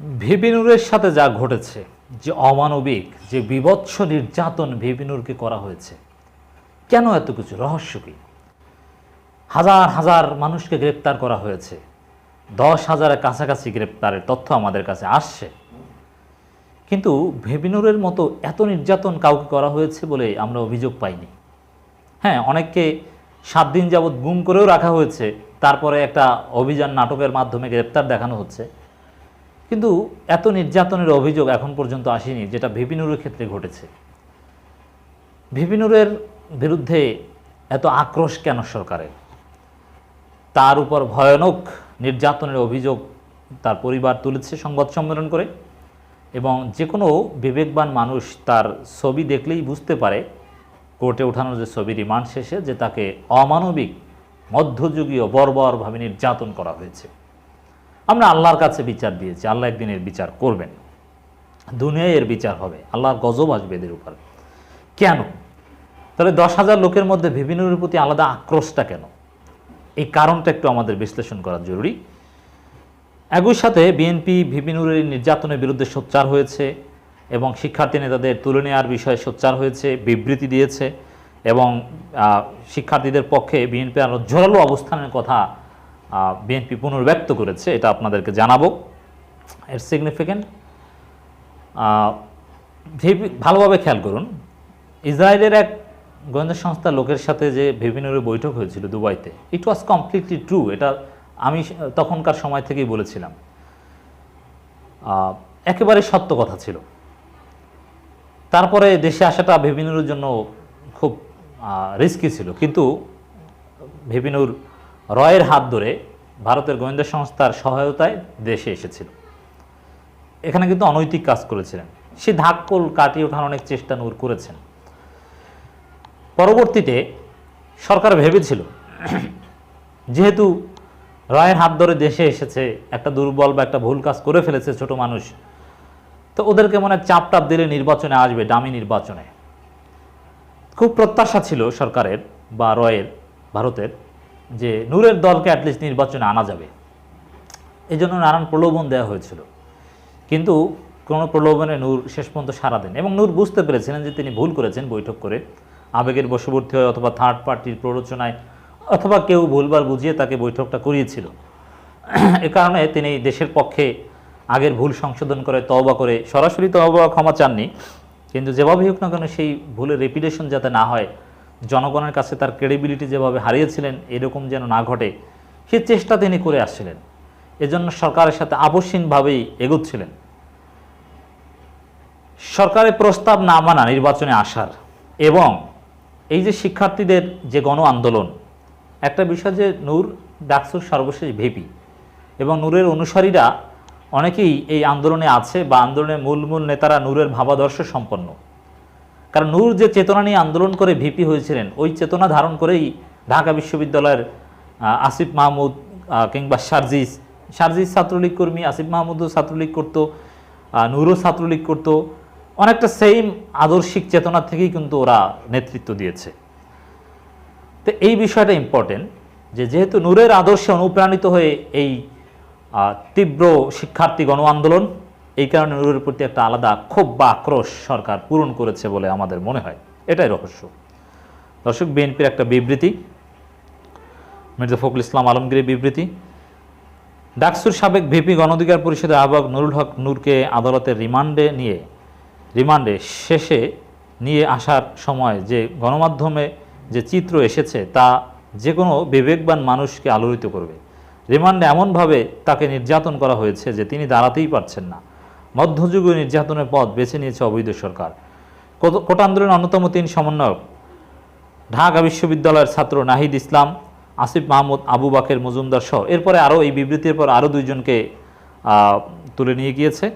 ভিপিনুরের সাথে যা ঘটেছে, যে অমানবিক, যে বিভৎস নির্যাতন ভিপিনুরকে করা হয়েছে, কেন এত কিছু, রহস্য কি? হাজার হাজার মানুষকে গ্রেপ্তার করা হয়েছে, দশ হাজারের কাছাকাছি গ্রেপ্তারের তথ্য আমাদের কাছে আসছে। কিন্তু ভেবিনুরের মতো এত নির্যাতন কাউকে করা হয়েছে বলে আমরা অভিযোগ পাইনি। হ্যাঁ অনেককে সাত দিন যাবৎ গুম করেও রাখা হয়েছে, তারপরে একটা অভিযান নাটকের মাধ্যমে গ্রেপ্তার দেখানো হচ্ছে। কিন্তু এত নির্যাতনের অভিযোগ এখন পর্যন্ত আসেনি, যেটা ভিপিনুরের ক্ষেত্রে ঘটেছে। ভিপিনুরের বিরুদ্ধে এত আক্রোশ কেন সরকারের? তার উপর ভয়ানক নির্যাতনের অভিযোগ তার পরিবার তুলেছে সংবাদ সম্মেলন করে, এবং যে কোনো বিবেকবান মানুষ তার ছবি দেখলেই বুঝতে পারে, কোর্টে ওঠানোর যে ছবি রিমান্ড শেষে যে তাকে অমানবিক, মধ্যযুগীয়, বর্বরভাবে নির্যাতন করা হয়েছে। আমরা আল্লাহর কাছে বিচার দিয়েছি, আল্লাহ একদিন এর বিচার করবেন। দুনিয়ায় এর বিচার হবে, আল্লাহর গজব আসবে এদের উপর। কেন? তাহলে দশ হাজার লোকের মধ্যে বিভিন্নের প্রতি আলাদা আক্রোশটা কেন? এই কারণটা একটু আমাদের বিশ্লেষণ করা জরুরি। একই সাথে বিএনপি ভিপিনুরের নির্যাতনের বিরুদ্ধে সোচ্চার হয়েছে এবং শিক্ষার্থী নেতাদের তুলে নেওয়ার বিষয়ে সোচ্চার হয়েছে, বিবৃতি দিয়েছে এবং শিক্ষার্থীদের পক্ষে বিএনপি আরও জোরালো অবস্থানের কথা বিএনপি পুনর্ব্যক্ত করেছে, এটা আপনাদেরকে জানাব। এর সিগনিফিক্যান্ট ভালোভাবে খেয়াল করুন, ইসরায়েলের এক গোয়েন্দা সংস্থার লোকের সাথে যে ভিভিনুরের বৈঠক হয়েছিল দুবাইতে ইট ওয়াজ কমপ্লিটলি ট্রু এটা আমি তখনকার সময় থেকেই বলেছিলাম। একেবারে সত্য কথা ছিল। তারপরে দেশে আসাটা ভিভিনুরের জন্য খুব রিস্কি ছিল, কিন্তু ভিভিনুর রয়ের হাত ধরে ভারতের গোয়েন্দা সংস্থার সহায়তায় দেশে এসেছিল। এখানে কিন্তু অনৈতিক কাজ করেছিলেন। সে ধাক্কল কাটিয়ে ওঠানোর অনেক চেষ্টা নূর করেছেন। পরবর্তীতে সরকার ভেবেছিল, যেহেতু রয়ের হাত ধরে দেশে এসেছে, একটা দুর্বল বা একটা ভুল কাজ করে ফেলেছে ছোট মানুষ, তো ওদেরকে মনে চাপ টাপ দিলে নির্বাচনে আসবে, দামি নির্বাচনে। খুব প্রত্যাশা ছিল সরকারের বা রয়ের, ভারতের। যে নূরের দলকে অ্যাটলিস্ট নির্বাচনে আনা যাবে। এই জন্য নানান প্রলোভন দেওয়া হয়েছিল। কিন্তু কোনো প্রলোভনে নূর শেষ পর্যন্ত সারা দেন। এবং নূর বুঝতে পেরেছিলেন যে তিনি ভুল করেছেন বৈঠক করে। আবেগের বশবর্তী হয়ে অথবা থার্ড পার্টির প্ররোচনায় অথবা কেউ ভুলবার বুঝিয়ে তাকে বৈঠকটা করিয়েছিল। এ কারণে তিনি দেশের পক্ষে আগের ভুল সংশোধন করে তওবা করে সরাসরি তওবা ক্ষমা চাননি। কিন্তু যেভাবেই হোক না কেন সেই ভুলের রেপিটেশন যাতে না হয় জনগণের কাছে তার ক্রেডিবিলিটি যেভাবে হারিয়েছিলেন, এরকম যেন না ঘটে, সে চেষ্টা তিনি করে আসছিলেন। এজন্য সরকারের সাথে আবশ্যিকভাবেই এগোচ্ছিলেন। সরকারের প্রস্তাব না মানা নির্বাচনে আসার এবং এই যে শিক্ষার্থীদের যে গণ আন্দোলন, একটা বিষয় যে নূর ডাকসুর সর্বশেষ ভেপি এবং নূরের অনুসারীরা অনেকেই এই আন্দোলনে আছে বা আন্দোলনের মূল মূল নেতারা নূরের ভাবাদর্শ সম্পন্ন। কারণ নূর যে চেতনা নিয়ে আন্দোলন করে ভিপি হয়েছিলেন, ওই চেতনা ধারণ করেই ঢাকা বিশ্ববিদ্যালয়ের আসিফ মাহমুদ কিংবা শারজিস শারজিস ছাত্রলীগ কর্মী, আসিফ মাহমুদও ছাত্রলীগ করতো নূরও ছাত্রলীগ করতো। অনেকটা সেম আদর্শিক চেতনা থেকেই কিন্তু ওরা নেতৃত্ব দিয়েছে। তো এই বিষয়টা ইম্পর্টেন্ট যে যেহেতু নূরের আদর্শে অনুপ্রাণিত হয়ে এই তীব্র শিক্ষার্থী গণ আন্দোলন এই কারণে নূরের প্রতি একটা আলাদা ক্ষোভ বা আক্রোশ সরকার পূরণ করেছে বলে আমাদের মনে হয়। এটাই রহস্য। দর্শক, বিএনপির একটা বিবৃতি, মির্জা ফখরুল ইসলাম আলমগীরের বিবৃতি। ডাকসুর সাবেক ভিপি গণঅধিকার পরিষদের আহ্বায়ক নুরুল হক নূরকে আদালতের রিমান্ডে নিয়ে, রিমান্ডে শেষে নিয়ে আসার সময় যে গণমাধ্যমে যে চিত্র এসেছে তা যে কোনো বিবেকবান মানুষকে আলোড়িত করবে। রিমান্ডে এমনভাবে তাকে নির্যাতন করা হয়েছে যে তিনি দাঁড়াতেই পারছেন না। মধ্যযুগীয় নির্যাতনের পথ বেছে নিয়েছে অবৈধ সরকার। কোট- আন্দোলনের অন্যতম তিন সমন্বয়ক ঢাকা বিশ্ববিদ্যালয়ের ছাত্র নাহিদ ইসলাম, আসিফ মাহমুদ, আবু বাকের, মজুমদার সহ। এরপরে আরও এই বিবৃতির পর আরও দুইজনকে তুলে নিয়ে গিয়েছে।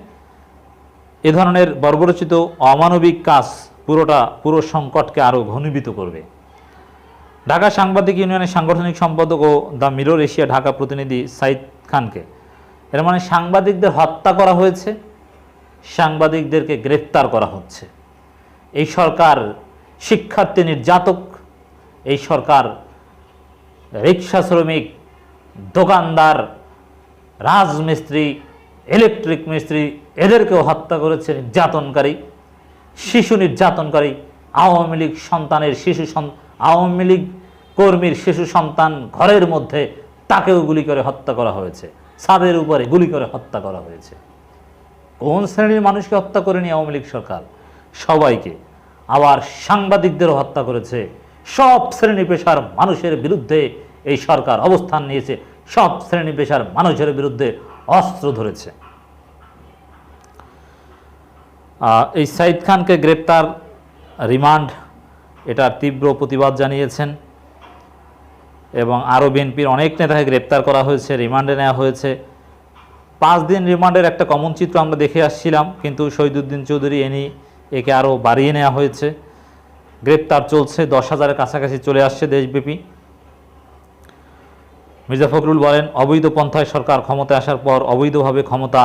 এ ধরনের বর্বরচিত অমানবিক কাজ পুরোটা, পুরো সংকটকে আরও ঘনীভূত করবে। ঢাকা সাংবাদিক ইউনিয়নের সাংগঠনিক সম্পাদক ও দ্য মিরর এশিয়া ঢাকা প্রতিনিধি সাইদ খানকে। এর মানে সাংবাদিকদের হত্যা করা হয়েছে। সাংবাদিকদেরকে গ্রেফতার করা হচ্ছে। এই সরকার শিক্ষার্থী নির্যাতক, এই সরকার রিক্সা শ্রমিক, দোকানদার, রাজমিস্ত্রি, ইলেকট্রিক মিস্ত্রি, এদেরকেও হত্যা করেছে নির্যাতনকারী, শিশু নির্যাতনকারী, আওয়ামী লীগ সন্তানের শিশু আওয়ামী লীগ কর্মীর শিশু সন্তান ঘরের মধ্যে তাকেও গুলি করে হত্যা করা হয়েছে। ছাদের উপরে গুলি করে হত্যা করা হয়েছে। কোন শ্রেণির মানুষকে হত্যা করেনি আওয়ামী লীগ সরকার? সবাইকে। আবার সাংবাদিকদেরও হত্যা করেছে। সব শ্রেণি পেশার মানুষের বিরুদ্ধে এই সরকার অবস্থান নিয়েছে। সব শ্রেণি পেশার মানুষের বিরুদ্ধে অস্ত্র ধরেছে। এই সাইদ খানকে গ্রেপ্তার, রিমান্ড, এটার তীব্র প্রতিবাদ জানিয়েছেন। এবং আরও বিএনপির অনেক নেতাকে গ্রেপ্তার করা হয়েছে, রিমান্ডে নেওয়া হয়েছে। পাঁচ দিন রিমান্ডের একটা কমন চিত্র আমরা দেখে আসছিলাম, কিন্তু শহীদুদ্দিন চৌধুরী এনি একে আরও বাড়িয়ে নেওয়া হয়েছে। গ্রেপ্তার চলছে, দশ হাজারের কাছাকাছি চলে আসছে দেশব্যাপী। মির্জা ফখরুল বলেন, অবৈধ পন্থায় সরকার ক্ষমতায় আসার পর অবৈধভাবে ক্ষমতা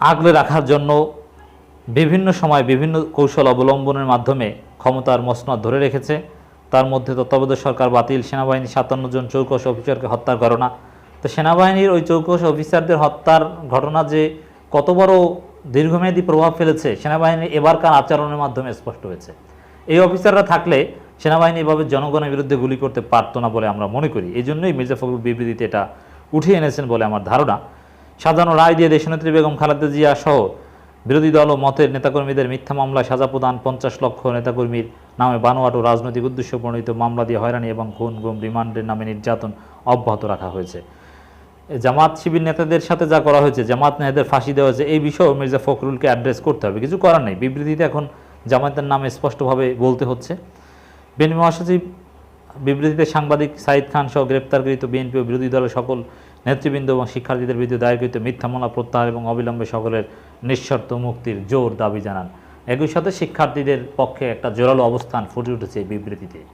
আগলে রাখার জন্য বিভিন্ন সময় বিভিন্ন কৌশল অবলম্বনের মাধ্যমে ক্ষমতার মসনদ ধরে রেখেছে। তার মধ্যে তত্ত্বাবধায়ক সরকার বাতিল সেনাবাহিনী সাতান্ন জন চৌকশ অফিসারকে হত্যার ঘটনা। তো সেনাবাহিনীর ওই চৌকস অফিসারদের হত্যার ঘটনা যে কত বড় দীর্ঘমেয়াদী প্রভাব ফেলেছে, সেনাবাহিনীর এবারকার আচরণের মাধ্যমে স্পষ্ট হয়েছে। এই অফিসাররা থাকলে সেনাবাহিনী এভাবে জনগণের বিরুদ্ধে গুলি করতে পারতো না বলে আমরা মনে করি। এই জন্যই মির্জা ফখরুল বিবৃতিতে এটা উঠিয়ে এনেছেন বলে আমার ধারণা। সাজানো রায় দিয়ে দেশনেত্রী বেগম খালেদা জিয়া সহ বিরোধী দল ও মতের নেতাকর্মীদের মিথ্যা মামলায় সাজা প্রদান, পঞ্চাশ লক্ষ নেতাকর্মীর নামে বানোয়াট ও রাজনৈতিক উদ্দেশ্য প্রণীত মামলা দিয়ে হয়রানি এবং খুন গুম রিমান্ডের নামে নির্যাতন অব্যাহত রাখা হয়েছে। জামাত শিবির নেতাদের সাথে যা করা হয়েছে, জামাত নেতাদের ফাঁসি দেওয়া হয়েছে, এই বিষয়েও মির্জা ফখরুলকে অ্যাড্রেস করতে হবে। কিছু করার নেই। বিবৃতিতে এখন জামায়াতের নামে স্পষ্টভাবে বলতে হচ্ছে। বিএনপি মহাসচিব বিবৃতিতে সাংবাদিক সাইদ খান সহ গ্রেপ্তারকৃত বিএনপি ও বিরোধী দলের সকল নেতৃবৃন্দ এবং শিক্ষার্থীদের বিরুদ্ধে দায়েরকৃত মিথ্যা মামলা প্রত্যাহার এবং অবিলম্বে সকলের নিঃশর্ত মুক্তির জোর দাবি জানান। একই সাথে শিক্ষার্থীদের পক্ষে একটা জোরালো অবস্থান ফুটে উঠেছে বিবৃতিতে।